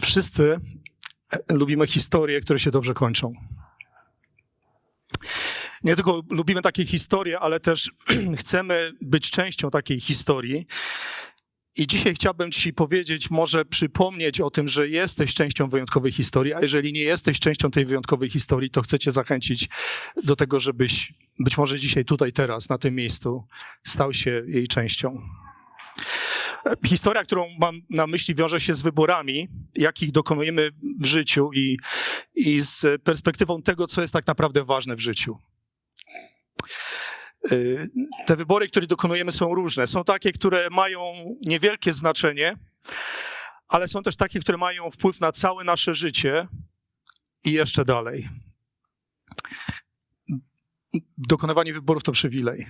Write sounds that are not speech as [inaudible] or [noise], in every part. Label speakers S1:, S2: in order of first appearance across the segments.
S1: Wszyscy lubimy historie, które się dobrze kończą. Nie tylko lubimy takie historie, ale też [clears throat] chcemy być częścią takiej historii. I dzisiaj chciałbym Ci powiedzieć, może przypomnieć o tym, że jesteś częścią wyjątkowej historii, a jeżeli nie jesteś częścią tej wyjątkowej historii, to chcę Cię zachęcić do tego, żebyś być może dzisiaj, tutaj, teraz, na tym miejscu, stał się jej częścią. Historia, którą mam na myśli, wiąże się z wyborami, jakich dokonujemy w życiu i, i z perspektywą tego, co jest tak naprawdę ważne w życiu. Y, te wybory, które dokonujemy, są różne. Są takie, które mają niewielkie znaczenie, ale są też takie, które mają wpływ na całe nasze życie i jeszcze dalej. Dokonywanie wyborów to przywilej.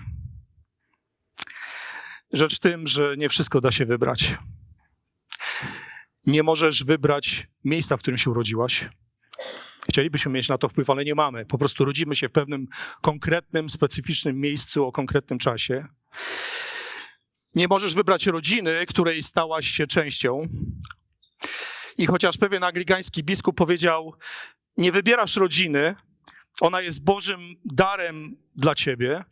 S1: Rzecz tym, że nie wszystko da się wybrać. Nie możesz wybrać miejsca, w którym się urodziłaś. Chcielibyśmy mieć na to wpływ, ale nie mamy. Po prostu rodzimy się w pewnym konkretnym, specyficznym miejscu o konkretnym czasie. Nie możesz wybrać rodziny, której stałaś się częścią. I chociaż pewien anglikański biskup powiedział: Nie wybierasz rodziny, ona jest Bożym darem dla ciebie,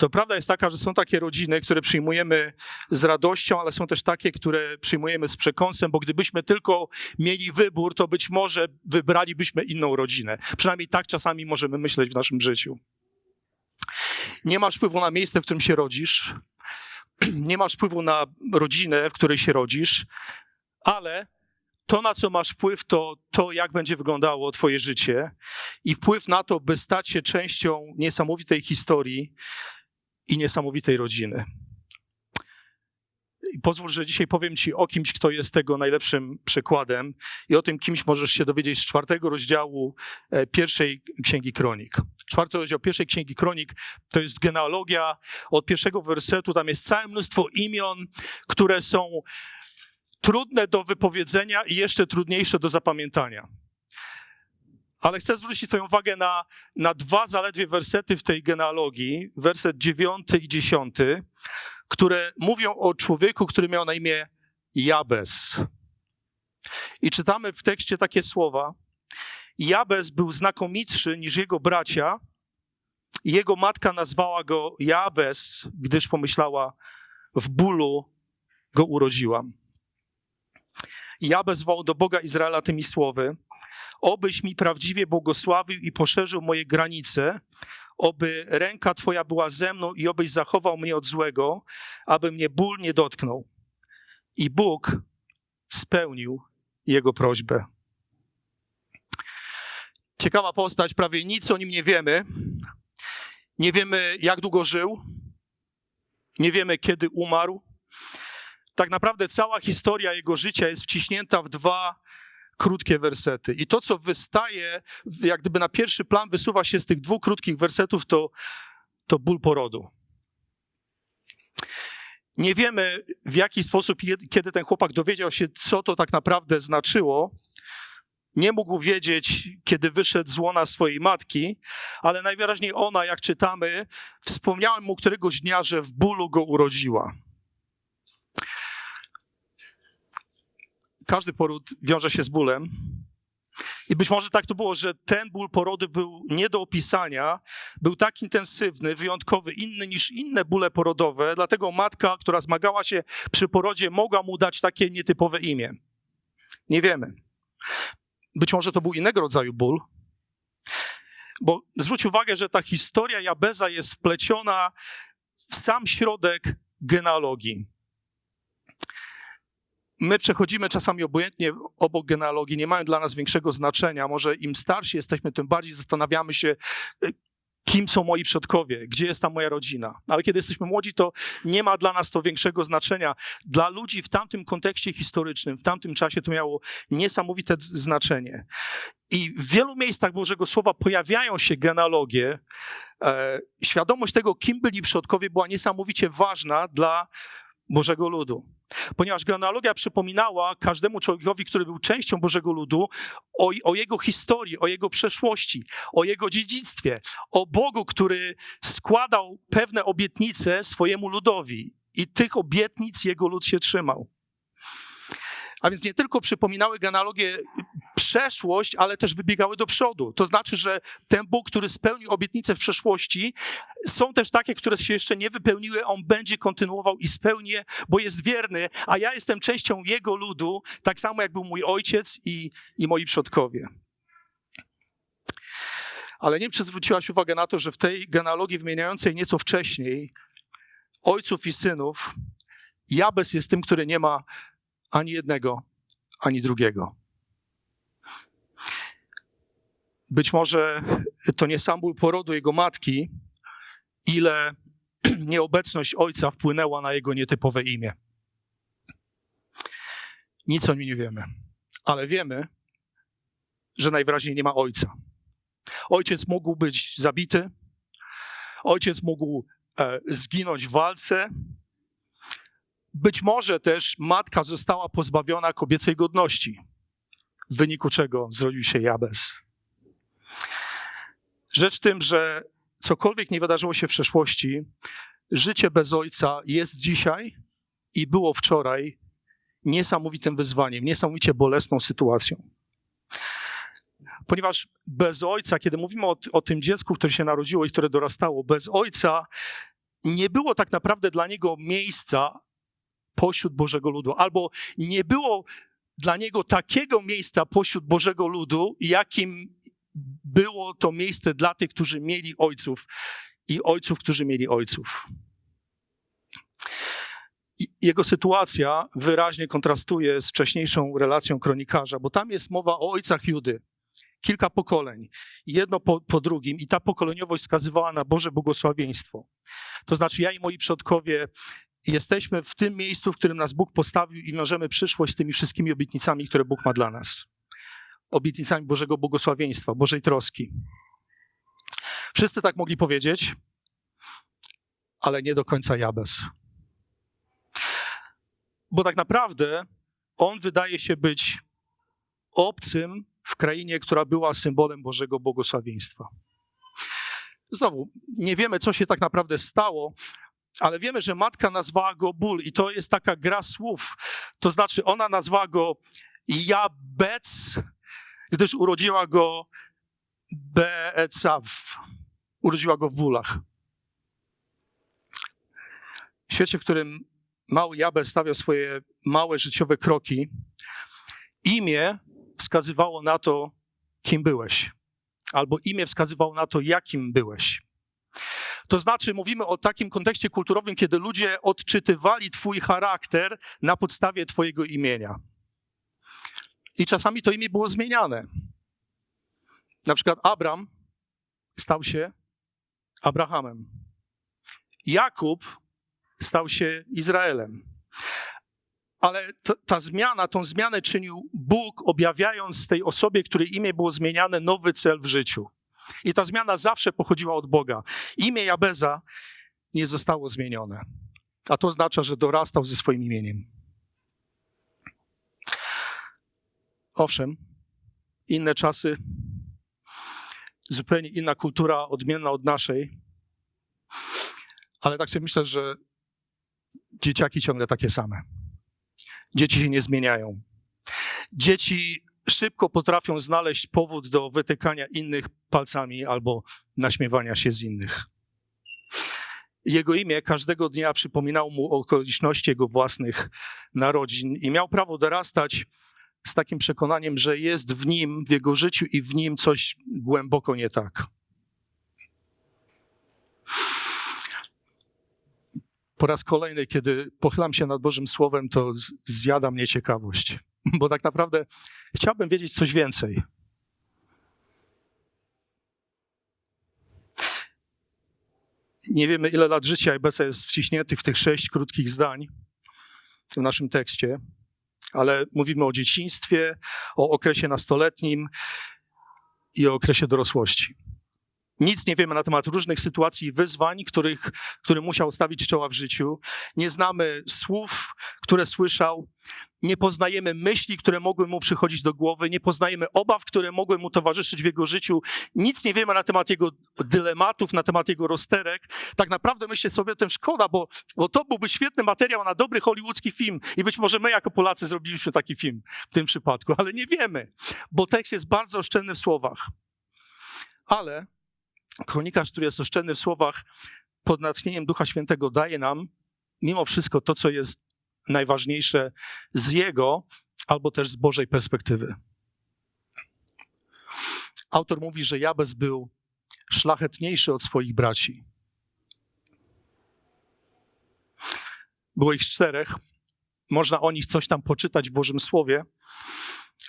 S1: to prawda jest taka, że są takie rodziny, które przyjmujemy z radością, ale są też takie, które przyjmujemy z przekąsem, bo gdybyśmy tylko mieli wybór, to być może wybralibyśmy inną rodzinę. Przynajmniej tak czasami możemy myśleć w naszym życiu. Nie masz wpływu na miejsce, w którym się rodzisz, [clears throat] nie masz wpływu na rodzinę, w której się rodzisz, ale to, na co masz wpływ, to to, jak będzie wyglądało Twoje życie i wpływ na to, by stać się częścią niesamowitej historii, i niesamowitej rodziny. I pozwól, że dzisiaj powiem Ci o kimś, kto jest tego najlepszym przykładem i o tym kimś możesz się dowiedzieć z czwartego rozdziału e, pierwszej Księgi Kronik. Czwarty rozdział pierwszej Księgi Kronik to jest genealogia od pierwszego wersetu. Tam jest całe mnóstwo imion, które są trudne do wypowiedzenia i jeszcze trudniejsze do zapamiętania. Ale chcę zwrócić Twoją uwagę na, na dwa zaledwie wersety w tej genealogii, werset dziewiąty i dziesiąty, które mówią o człowieku, który miał na imię Jabez. I czytamy w tekście takie słowa. Jabez był znakomitszy niż jego bracia. Jego matka nazwała go Jabez, gdyż pomyślała, w bólu go urodziłam. Jabez wołał do Boga Izraela tymi słowy – Obyś mi prawdziwie błogosławił i poszerzył moje granice, oby ręka Twoja była ze mną i obyś zachował mnie od złego, aby mnie ból nie dotknął. I Bóg spełnił jego prośbę. Ciekawa postać, prawie nic o nim nie wiemy. Nie wiemy, jak długo żył, nie wiemy, kiedy umarł. Tak naprawdę cała historia jego życia jest wciśnięta w dwa krótkie wersety. I to, co wystaje, jak gdyby na pierwszy plan wysuwa się z tych dwóch krótkich wersetów, to, to ból porodu. Nie wiemy, w jaki sposób, kiedy ten chłopak dowiedział się, co to tak naprawdę znaczyło. Nie mógł wiedzieć, kiedy wyszedł z łona swojej matki, ale najwyraźniej ona, jak czytamy, wspomniałem mu któregoś dnia, że w bólu go urodziła. Każdy poród wiąże się z bólem. I być może tak to było, że ten ból porodu był nie do opisania, był tak intensywny, wyjątkowy, inny niż inne bóle porodowe, dlatego matka, która zmagała się przy porodzie, mogła mu dać takie nietypowe imię. Nie wiemy. Być może to był innego rodzaju ból, bo zwróć uwagę, że ta historia Jabeza jest wpleciona w sam środek genealogii my przechodzimy czasami obojętnie obok genealogii, nie mają dla nas większego znaczenia. Może im starsi jesteśmy, tym bardziej zastanawiamy się, y, kim są moi przodkowie, gdzie jest ta moja rodzina. Ale kiedy jesteśmy młodzi, to nie ma dla nas to większego znaczenia. Dla ludzi w tamtym kontekście historycznym, w tamtym czasie to miało niesamowite znaczenie. I w wielu miejscach Bożego Słowa pojawiają się genealogie. E, świadomość tego, kim byli przodkowie, była niesamowicie ważna dla Bożego ludu. Ponieważ genealogia przypominała każdemu człowiekowi, który był częścią Bożego ludu, o, o, jego historii, o jego przeszłości, o jego dziedzictwie, o Bogu, który składał pewne obietnice swojemu ludowi i tych obietnic jego lud się trzymał. A więc nie tylko przypominały genealogię przeszłość, ale też wybiegały do przodu. To znaczy, że ten Bóg, który spełnił obietnice w przeszłości, są też takie, które się jeszcze nie wypełniły, on będzie kontynuował i spełni bo jest wierny, a ja jestem częścią jego ludu, tak samo jak był mój ojciec i, i moi przodkowie. Ale nie wiem, czy zwróciłaś uwagę na to, że w tej genealogii wymieniającej nieco wcześniej ojców i synów, Jabez jest tym, który nie ma ani jednego, ani drugiego. Być może to nie sam ból porodu jego matki, ile [clears throat] nieobecność ojca wpłynęła na jego nietypowe imię. Nic o nim nie wiemy, ale wiemy, że najwyraźniej nie ma ojca. Ojciec mógł być zabity, ojciec mógł e, zginąć w walce. Być może też matka została pozbawiona kobiecej godności, w wyniku czego zrodził się Jabez. Rzecz w tym, że cokolwiek nie wydarzyło się w przeszłości, życie bez ojca jest dzisiaj i było wczoraj niesamowitym wyzwaniem, niesamowicie bolesną sytuacją. Ponieważ bez ojca, kiedy mówimy o, o tym dziecku, które się narodziło i które dorastało, bez ojca nie było tak naprawdę dla niego miejsca pośród Bożego ludu, albo nie było dla niego takiego miejsca pośród Bożego ludu, jakim było to miejsce dla tych, którzy mieli ojców i ojców, którzy mieli ojców. Jego sytuacja wyraźnie kontrastuje z wcześniejszą relacją kronikarza, bo tam jest mowa o ojcach Judy. Kilka pokoleń, jedno po, po drugim, i ta pokoleniowość wskazywała na Boże błogosławieństwo. To znaczy, ja i moi przodkowie jesteśmy w tym miejscu, w którym nas Bóg postawił i wiążemy przyszłość z tymi wszystkimi obietnicami, które Bóg ma dla nas obietnicami Bożego błogosławieństwa, Bożej troski. Wszyscy tak mogli powiedzieć, ale nie do końca Jabez. Bo tak naprawdę on wydaje się być obcym w krainie, która była symbolem Bożego błogosławieństwa. Znowu, nie wiemy, co się tak naprawdę stało, ale wiemy, że matka nazwała go ból i to jest taka gra słów. To znaczy, ona nazwała go Jabec, gdyż urodziła go Beecaw. Urodziła go w bólach. W świecie, w którym mały Jabez stawiał swoje małe życiowe kroki, imię wskazywało na to, kim byłeś. Albo imię wskazywało na to, jakim byłeś. To znaczy, mówimy o takim kontekście kulturowym, kiedy ludzie odczytywali Twój charakter na podstawie Twojego imienia. I czasami to imię było zmieniane. Na przykład Abram stał się Abrahamem. Jakub stał się Izraelem. Ale ta, ta zmiana, tą zmianę czynił Bóg, objawiając tej osobie, której imię było zmieniane, nowy cel w życiu. I ta zmiana zawsze pochodziła od Boga. Imię Jabeza nie zostało zmienione. A to oznacza, że dorastał ze swoim imieniem. Owszem, inne czasy, zupełnie inna kultura, odmienna od naszej, ale tak sobie myślę, że dzieciaki ciągle takie same. Dzieci się nie zmieniają. Dzieci szybko potrafią znaleźć powód do wytykania innych palcami albo naśmiewania się z innych. Jego imię każdego dnia przypominało mu okoliczności jego własnych narodzin i miał prawo dorastać z takim przekonaniem, że jest w nim, w jego życiu i w nim coś głęboko nie tak. Po raz kolejny, kiedy pochylam się nad Bożym Słowem, to zjada mnie ciekawość, bo tak naprawdę chciałbym wiedzieć coś więcej. Nie wiemy, ile lat życia Ebesa jest wciśniętych w tych sześć krótkich zdań w naszym tekście ale mówimy o dzieciństwie, o okresie nastoletnim i o okresie dorosłości. Nic nie wiemy na temat różnych sytuacji i wyzwań, których, które musiał stawić czoła w życiu. Nie znamy słów, które słyszał. Nie poznajemy myśli, które mogły mu przychodzić do głowy, nie poznajemy obaw, które mogły mu towarzyszyć w jego życiu, nic nie wiemy na temat jego dylematów, na temat jego rozterek. Tak naprawdę myślę sobie o tym szkoda, bo, bo to byłby świetny materiał na dobry hollywoodzki film i być może my jako Polacy zrobiliśmy taki film w tym przypadku, ale nie wiemy, bo tekst jest bardzo oszczędny w słowach. Ale kronikarz, który jest oszczędny w słowach, pod natchnieniem Ducha Świętego daje nam mimo wszystko to, co jest najważniejsze z jego albo też z Bożej perspektywy. Autor mówi, że Jabez był szlachetniejszy od swoich braci. Było ich czterech. Można o nich coś tam poczytać w Bożym Słowie.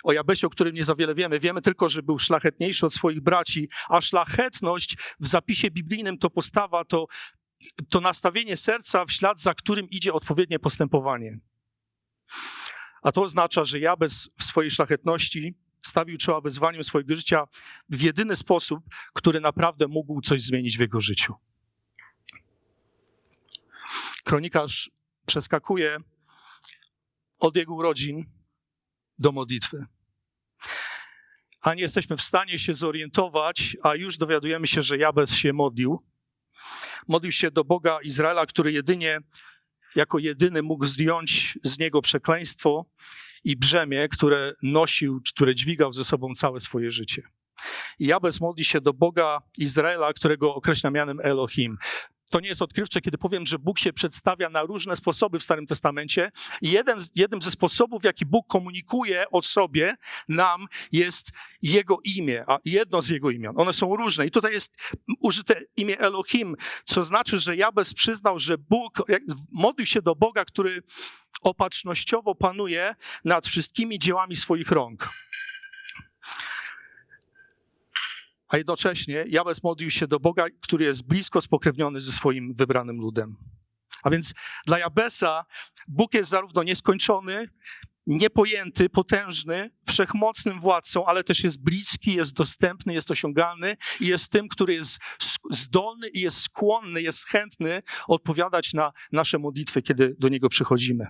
S1: O Jabesie, o którym nie za wiele wiemy, wiemy tylko, że był szlachetniejszy od swoich braci, a szlachetność w zapisie biblijnym to postawa, to to nastawienie serca, w ślad za którym idzie odpowiednie postępowanie. A to oznacza, że Jabez w swojej szlachetności stawił czoła wyzwaniu swojego życia w jedyny sposób, który naprawdę mógł coś zmienić w jego życiu. Kronikarz przeskakuje od jego urodzin do modlitwy. A nie jesteśmy w stanie się zorientować, a już dowiadujemy się, że Jabez się modlił modlił się do Boga Izraela, który jedynie, jako jedyny mógł zdjąć z niego przekleństwo i brzemię, które nosił, które dźwigał ze sobą całe swoje życie. I Jabez modli się do Boga Izraela, którego określa mianem Elohim to nie jest odkrywcze, kiedy powiem, że Bóg się przedstawia na różne sposoby w Starym Testamencie. I jeden, jednym ze sposobów, w jaki Bóg komunikuje o sobie nam, jest Jego imię, a jedno z Jego imion. One są różne. I tutaj jest użyte imię Elohim, co znaczy, że Jabez przyznał, że Bóg, modlił się do Boga, który opatrznościowo panuje nad wszystkimi dziełami swoich rąk a jednocześnie Jabez modlił się do Boga, który jest blisko spokrewniony ze swoim wybranym ludem. A więc dla Jabesa Bóg jest zarówno nieskończony, niepojęty, potężny, wszechmocnym władcą, ale też jest bliski, jest dostępny, jest osiągalny i jest tym, który jest zdolny i jest skłonny, jest chętny odpowiadać na nasze modlitwy, kiedy do niego przychodzimy.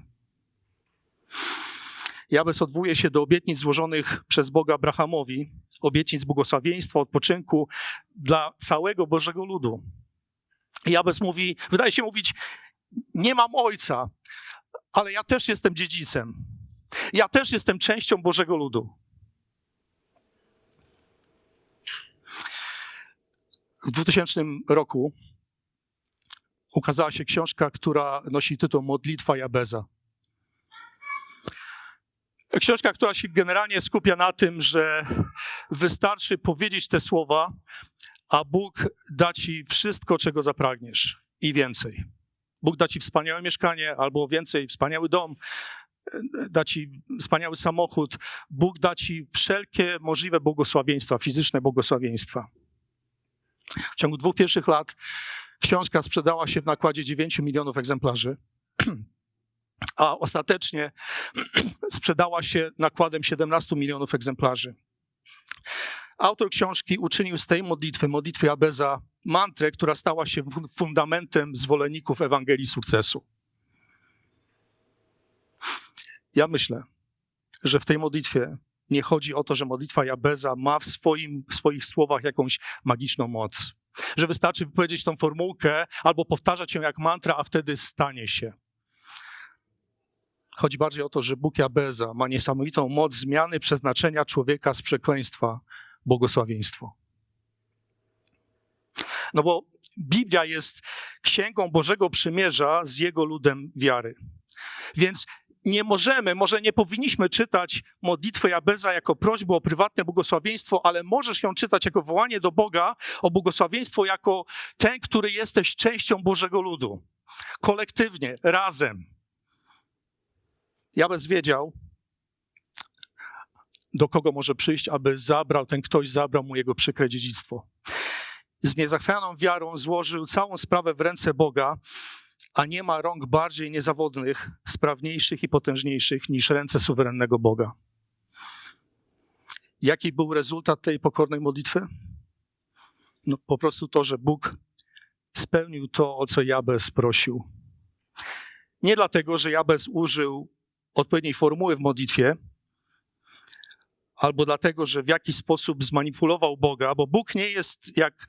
S1: Jabez odwołuje się do obietnic złożonych przez Boga Abrahamowi, obietnic błogosławieństwa, odpoczynku dla całego Bożego ludu. Jabez mówi, wydaje się mówić, nie mam ojca, ale ja też jestem dziedzicem. Ja też jestem częścią Bożego ludu. W 2000 roku ukazała się książka, która nosi tytuł Modlitwa Jabeza. Książka, która się generalnie skupia na tym, że wystarczy powiedzieć te słowa, a Bóg da ci wszystko, czego zapragniesz i więcej. Bóg da ci wspaniałe mieszkanie albo więcej, wspaniały dom, da ci wspaniały samochód. Bóg da ci wszelkie możliwe błogosławieństwa, fizyczne błogosławieństwa. W ciągu dwóch pierwszych lat książka sprzedała się w nakładzie 9 milionów egzemplarzy. [clears throat] a ostatecznie [clears throat] sprzedała się nakładem 17 milionów egzemplarzy. Autor książki uczynił z tej modlitwy, modlitwy Abeza, mantrę, która stała się fundamentem zwolenników Ewangelii sukcesu. Ja myślę, że w tej modlitwie nie chodzi o to, że modlitwa Jabeza ma w, swoim, w swoich słowach jakąś magiczną moc. Że wystarczy wypowiedzieć tą formułkę albo powtarzać ją jak mantra, a wtedy stanie się. Chodzi bardziej o to, że Bóg Jabeza ma niesamowitą moc zmiany przeznaczenia człowieka z przekleństwa błogosławieństwo. No bo Biblia jest księgą Bożego Przymierza z jego ludem wiary. Więc nie możemy, może nie powinniśmy czytać modlitwy Jabeza jako prośbę o prywatne błogosławieństwo, ale możesz ją czytać jako wołanie do Boga o błogosławieństwo jako ten, który jesteś częścią Bożego ludu. Kolektywnie, razem. Jabez wiedział, do kogo może przyjść, aby zabrał, ten ktoś zabrał mu jego przykre dziedzictwo. Z niezachwianą wiarą złożył całą sprawę w ręce Boga, a nie ma rąk bardziej niezawodnych, sprawniejszych i potężniejszych niż ręce suwerennego Boga. Jaki był rezultat tej pokornej modlitwy? No, po prostu to, że Bóg spełnił to, o co Jabez prosił. Nie dlatego, że Jabez użył odpowiedniej formuły w modlitwie, albo dlatego, że w jakiś sposób zmanipulował Boga, bo Bóg nie jest jak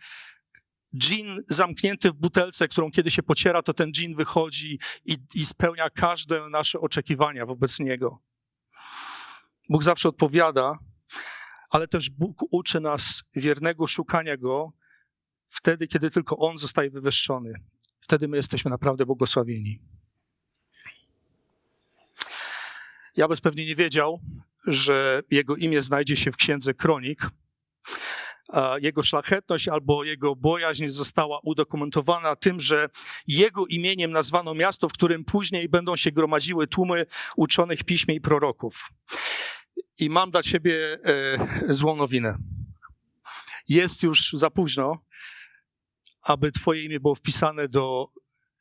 S1: dżin zamknięty w butelce, którą kiedy się pociera, to ten dżin wychodzi i, i spełnia każde nasze oczekiwania wobec Niego. Bóg zawsze odpowiada, ale też Bóg uczy nas wiernego szukania Go wtedy, kiedy tylko On zostaje wywyższony. Wtedy my jesteśmy naprawdę błogosławieni. Jabez pewnie nie wiedział, że jego imię znajdzie się w księdze Kronik. Jego szlachetność albo jego bojaźń została udokumentowana tym, że jego imieniem nazwano miasto, w którym później będą się gromadziły tłumy uczonych piśmie i proroków. I mam dla ciebie e, złą nowinę. Jest już za późno, aby twoje imię było wpisane do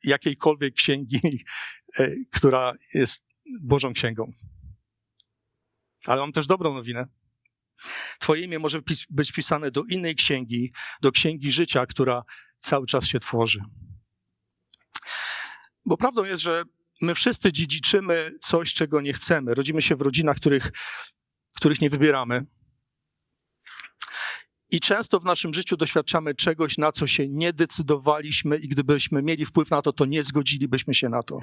S1: jakiejkolwiek księgi, e, która jest Bożą księgą. Ale mam też dobrą nowinę. Twoje imię może być pisane do innej księgi, do księgi życia, która cały czas się tworzy. Bo prawdą jest, że my wszyscy dziedziczymy coś, czego nie chcemy. Rodzimy się w rodzinach, których, których nie wybieramy. I często w naszym życiu doświadczamy czegoś, na co się nie decydowaliśmy, i gdybyśmy mieli wpływ na to, to nie zgodzilibyśmy się na to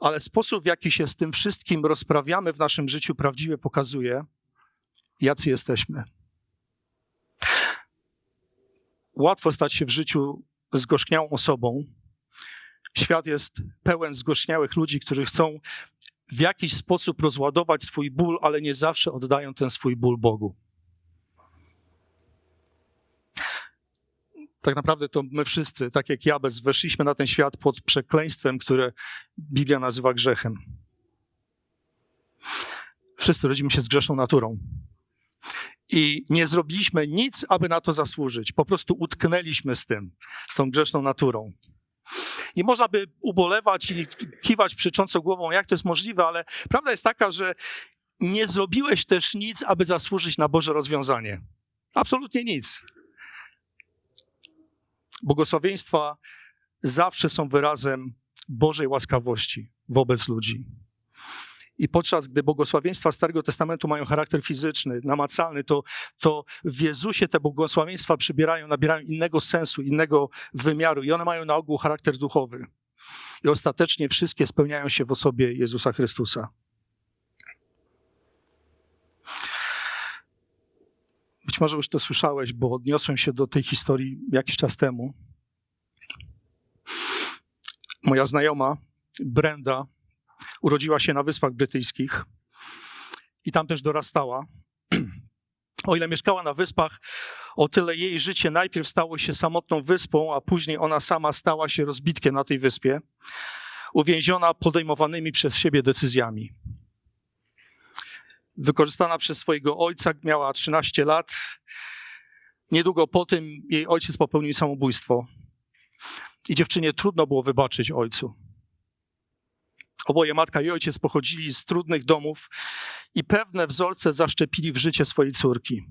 S1: ale sposób, w jaki się z tym wszystkim rozprawiamy w naszym życiu, prawdziwie pokazuje, jacy jesteśmy. Łatwo stać się w życiu zgorzkniałą osobą. Świat jest pełen zgorzkniałych ludzi, którzy chcą w jakiś sposób rozładować swój ból, ale nie zawsze oddają ten swój ból Bogu. Tak naprawdę to my wszyscy, tak jak Jabez, weszliśmy na ten świat pod przekleństwem, które Biblia nazywa grzechem. Wszyscy rodzimy się z grzeszną naturą. I nie zrobiliśmy nic, aby na to zasłużyć. Po prostu utknęliśmy z tym, z tą grzeszną naturą. I można by ubolewać i kiwać przycząco głową, jak to jest możliwe, ale prawda jest taka, że nie zrobiłeś też nic, aby zasłużyć na Boże rozwiązanie. Absolutnie nic. Błogosławieństwa zawsze są wyrazem Bożej łaskawości wobec ludzi. I podczas gdy błogosławieństwa Starego Testamentu mają charakter fizyczny, namacalny, to, to w Jezusie te błogosławieństwa przybierają, nabierają innego sensu, innego wymiaru i one mają na ogół charakter duchowy. I ostatecznie wszystkie spełniają się w osobie Jezusa Chrystusa. Być może już to słyszałeś, bo odniosłem się do tej historii jakiś czas temu. Moja znajoma Brenda urodziła się na Wyspach Brytyjskich i tam też dorastała. O ile mieszkała na wyspach, o tyle jej życie najpierw stało się samotną wyspą, a później ona sama stała się rozbitkiem na tej wyspie, uwięziona podejmowanymi przez siebie decyzjami wykorzystana przez swojego ojca, miała 13 lat. Niedługo po tym jej ojciec popełnił samobójstwo. I dziewczynie trudno było wybaczyć ojcu. Oboje matka i ojciec pochodzili z trudnych domów i pewne wzorce zaszczepili w życie swojej córki.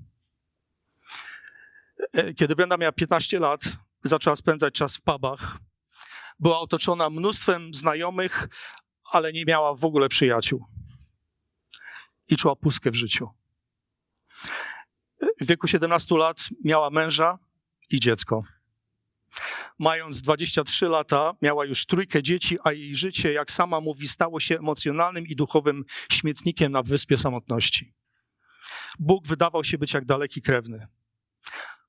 S1: E, kiedy Brenda miała 15 lat, zaczęła spędzać czas w pubach. Była otoczona mnóstwem znajomych, ale nie miała w ogóle przyjaciół i czuła pustkę w życiu. W wieku 17 lat miała męża i dziecko. Mając 23 lata, miała już trójkę dzieci, a jej życie, jak sama mówi, stało się emocjonalnym i duchowym śmietnikiem na wyspie samotności. Bóg wydawał się być jak daleki krewny.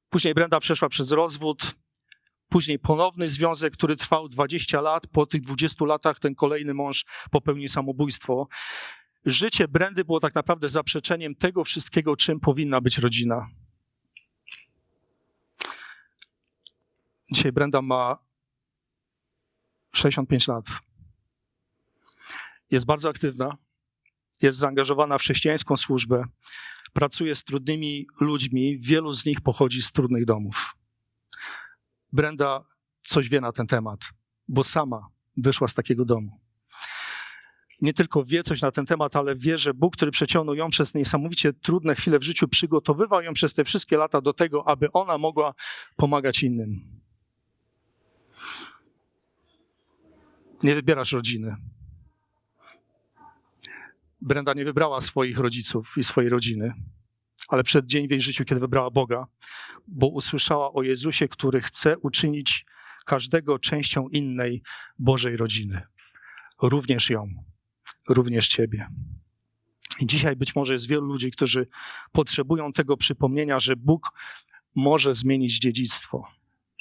S1: Później Brenda przeszła przez rozwód, później ponowny związek, który trwał 20 lat. Po tych 20 latach ten kolejny mąż popełnił samobójstwo życie Brendy było tak naprawdę zaprzeczeniem tego wszystkiego, czym powinna być rodzina. Dzisiaj Brenda ma 65 lat. Jest bardzo aktywna, jest zaangażowana w chrześcijańską służbę, pracuje z trudnymi ludźmi, wielu z nich pochodzi z trudnych domów. Brenda coś wie na ten temat, bo sama wyszła z takiego domu nie tylko wie coś na ten temat, ale wie, że Bóg, który przeciągnął ją przez niesamowicie trudne chwile w życiu, przygotowywał ją przez te wszystkie lata do tego, aby ona mogła pomagać innym. Nie wybierasz rodziny. Brenda nie wybrała swoich rodziców i swojej rodziny, ale przed dzień w jej życiu, kiedy wybrała Boga, bo usłyszała o Jezusie, który chce uczynić każdego częścią innej Bożej rodziny. Również ją, również Ciebie. I dzisiaj być może jest wielu ludzi, którzy potrzebują tego przypomnienia, że Bóg może zmienić dziedzictwo.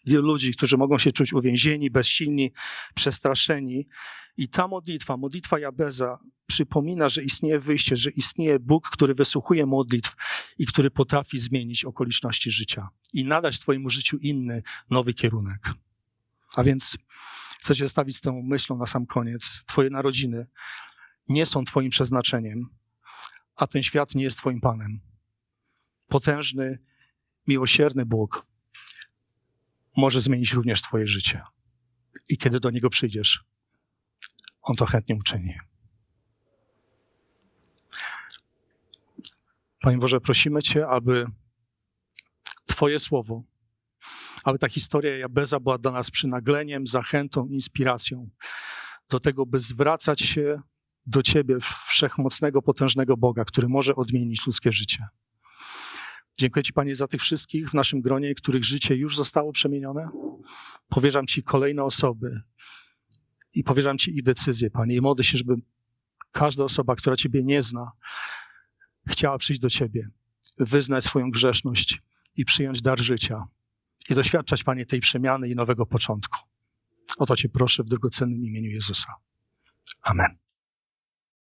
S1: Wielu ludzi, którzy mogą się czuć uwięzieni, bezsilni, przestraszeni. I ta modlitwa, modlitwa Jabeza, przypomina, że istnieje wyjście, że istnieje Bóg, który wysłuchuje modlitw i który potrafi zmienić okoliczności życia i nadać Twojemu życiu inny, nowy kierunek. A więc chcę się stawić z tą myślą na sam koniec. Twoje narodziny nie są Twoim przeznaczeniem, a ten świat nie jest Twoim Panem. Potężny, miłosierny Bóg może zmienić również Twoje życie. I kiedy do Niego przyjdziesz, On to chętnie uczyni. Panie Boże, prosimy Cię, aby Twoje słowo, aby ta historia Jabeza była dla nas przynagleniem, zachętą, inspiracją do tego, by zwracać się do Ciebie, wszechmocnego, potężnego Boga, który może odmienić ludzkie życie. Dziękuję Ci, Panie, za tych wszystkich w naszym gronie, których życie już zostało przemienione. Powierzam Ci kolejne osoby i powierzam Ci ich decyzje, Panie, i modlę się, żeby każda osoba, która Ciebie nie zna, chciała przyjść do Ciebie, wyznać swoją grzeszność i przyjąć dar życia i doświadczać, Panie, tej przemiany i nowego początku. O to Cię proszę w drogocennym imieniu Jezusa. Amen.